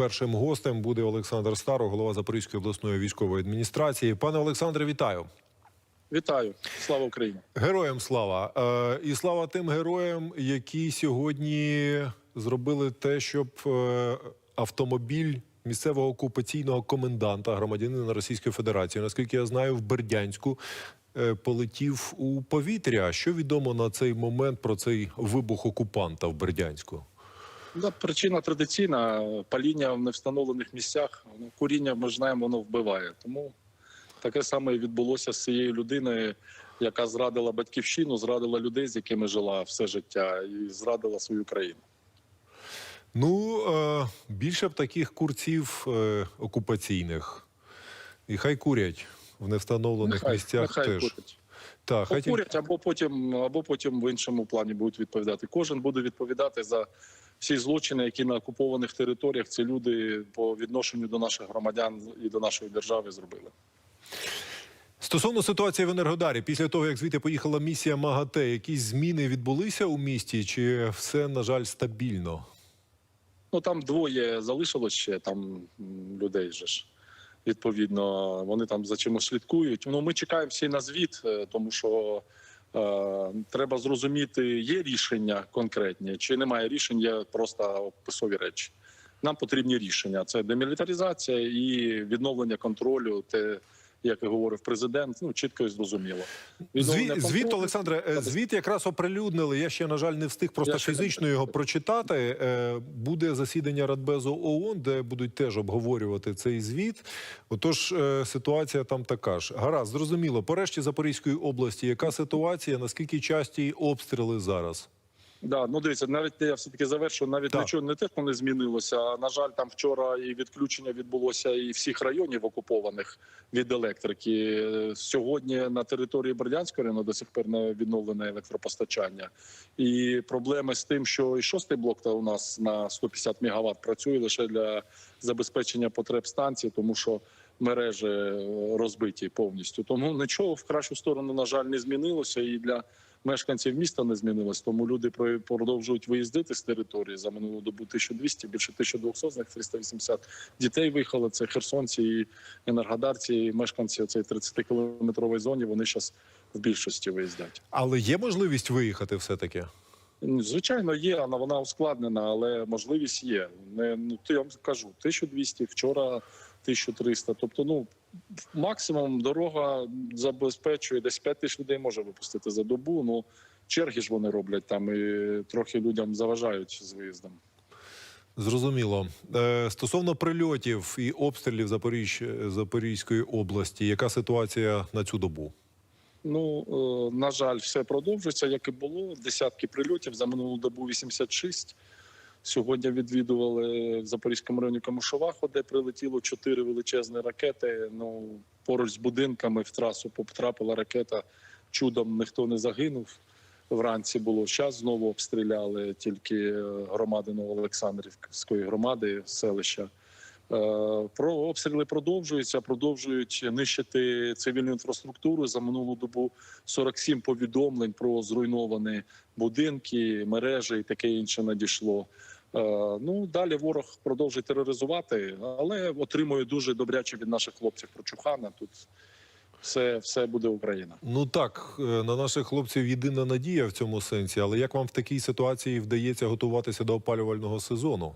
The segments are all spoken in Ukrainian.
першим гостем буде Олександр Старо, голова Запорізької обласної військової адміністрації. Пане Олександре, вітаю. Вітаю, слава Україні! Героям слава Е, і слава тим героям, які сьогодні зробили те, щоб е, автомобіль місцевого окупаційного коменданта, громадянина Російської Федерації, наскільки я знаю, в Бердянську е, полетів у повітря. Що відомо на цей момент про цей вибух окупанта в Бердянську? Да, причина традиційна паління в невстановлених місцях. Ну, Куріння, ми ж знаємо, воно вбиває. Тому таке саме і відбулося з цією людиною, яка зрадила батьківщину, зрадила людей, з якими жила все життя, і зрадила свою країну. Ну, е, більше б таких курців е, окупаційних. І хай курять в невстановлених Нехай, місцях нехай теж. курять. Так, Покурять або потім, або потім в іншому плані будуть відповідати. Кожен буде відповідати за всі злочини, які на окупованих територіях ці люди по відношенню до наших громадян і до нашої держави зробили. Стосовно ситуації в Енергодарі, після того, як звідти поїхала місія МАГАТЕ, якісь зміни відбулися у місті, чи все, на жаль, стабільно? Ну там двоє залишилось ще там людей. Же ж відповідно, вони там за чимось слідкують. Ну ми чекаємо всі на звіт, е, тому що е, треба зрозуміти, є рішення конкретні, чи немає рішень, є просто описові речі. Нам потрібні рішення: це демілітаризація і відновлення контролю. Те, як і говорив президент, ну чітко і зрозуміло. Звіт, звіт Олександре, е, звіт якраз оприлюднили. Я ще, на жаль, не встиг просто Я фізично його прочитати. Е, Буде засідання Радбезу ООН, де будуть теж обговорювати цей звіт. Отож, е, ситуація там така ж. Гаразд, зрозуміло. По решті Запорізької області, яка ситуація? Наскільки часті обстріли зараз? Да, ну дивіться, навіть я все таки завершу. Навіть Так. нічого не те, що не змінилося. А на жаль, там вчора і відключення відбулося і всіх районів окупованих від електрики. Сьогодні на території Бердянського району до сих пір не відновлене електропостачання. І проблеми з тим, що і шостий блок та у нас на 150 МВт працює лише для забезпечення потреб станції, тому що мережі е, розбиті повністю. Тому нічого в кращу сторону, на жаль, не змінилося і для мешканців міста не змінилось, тому люди продовжують виїздити з території за минулу добу 1200, більше 1200, з них 380 дітей виїхали. Це херсонці і енергодарці, і мешканці цієї 30-кілометрової зоні. Вони зараз в більшості виїздять. Але є можливість виїхати все-таки? Ну, Звичайно, є, але вона ускладнена, але можливість є. Не ну то я вам кажу, 1200, вчора 1300. Тобто, ну максимум дорога забезпечує десь 5 тисяч людей може випустити за добу. Ну черги ж вони роблять там і трохи людям заважають з виїздом. Зрозуміло. Е, Стосовно прильотів і обстрілів Запоріж... Запорізької області, яка ситуація на цю добу? Ну е, на жаль, все продовжується, як і було. Десятки прильотів за минулу добу 86. Сьогодні відвідували в Запорізькому районі Камушоваху, де прилетіло чотири величезні ракети. Ну поруч з будинками в трасу потрапила ракета. Чудом ніхто не загинув. Вранці було час. Знову обстріляли тільки е, громади Новоолександрівської громади, селища. Е, Про обстріли продовжуються, продовжують нищити цивільну інфраструктуру. За минулу добу 47 повідомлень про зруйновані будинки, мережі і таке інше надійшло. Е, Ну далі ворог продовжує тероризувати, але отримує дуже добряче від наших хлопців прочухана. Тут все, все буде Україна. Ну так, е, на наших хлопців єдина надія в цьому сенсі. Але як вам в такій ситуації вдається готуватися до опалювального сезону?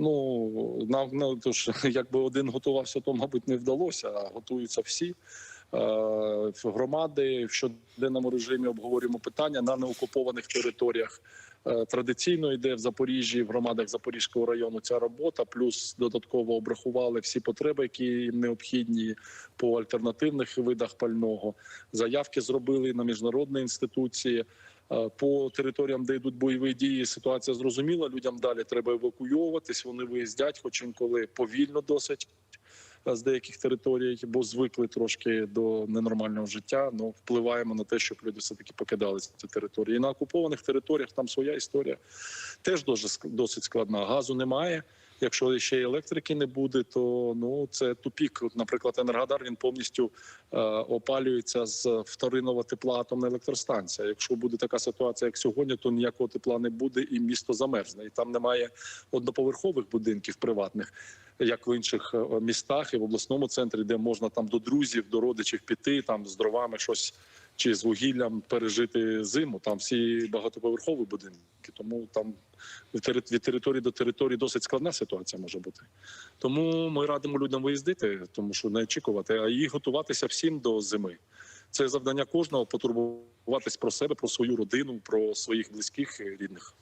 Ну нам ну, ж, якби один готувався, то мабуть не вдалося. А готуються всі Е, громади в щоденному режимі. Обговорюємо питання на неокупованих територіях. Е, Традиційно йде в Запоріжжі, в громадах Запорізького району ця робота. Плюс додатково обрахували всі потреби, які їм необхідні по альтернативних видах пального. Заявки зробили на міжнародні інституції. Е, По територіям, де йдуть бойові дії, ситуація зрозуміла. Людям далі треба евакуйовуватись. Вони виїздять, хоч інколи повільно досить е, з деяких територій, бо звикли трошки до ненормального життя. Ну впливаємо на те, щоб люди все таки покидали ці території. І на окупованих територіях там своя історія теж досить складна. Газу немає. Якщо ще електрики не буде, то ну це тупік. От, наприклад, Енергодар він повністю е, опалюється з вторинного тепла атомна електростанція. Якщо буде така ситуація, як сьогодні, то ніякого тепла не буде, і місто замерзне. І там немає одноповерхових будинків приватних, як в інших е, містах і в обласному центрі, де можна там до друзів, до родичів піти, там з дровами щось чи з вугіллям пережити зиму. Там всі багатоповерхові будинки, тому там від території до території досить складна ситуація може бути. Тому ми радимо людям виїздити, тому що не очікувати, а і готуватися всім до зими. Це завдання кожного потурбуватись про себе, про свою родину, про своїх близьких рідних.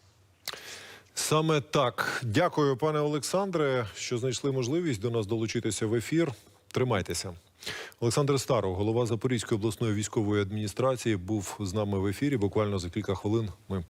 Саме так. Дякую, пане Олександре, що знайшли можливість до нас долучитися в ефір. Тримайтеся. Олександр Старов, голова Запорізької обласної військової адміністрації, був з нами в ефірі. Буквально за кілька хвилин ми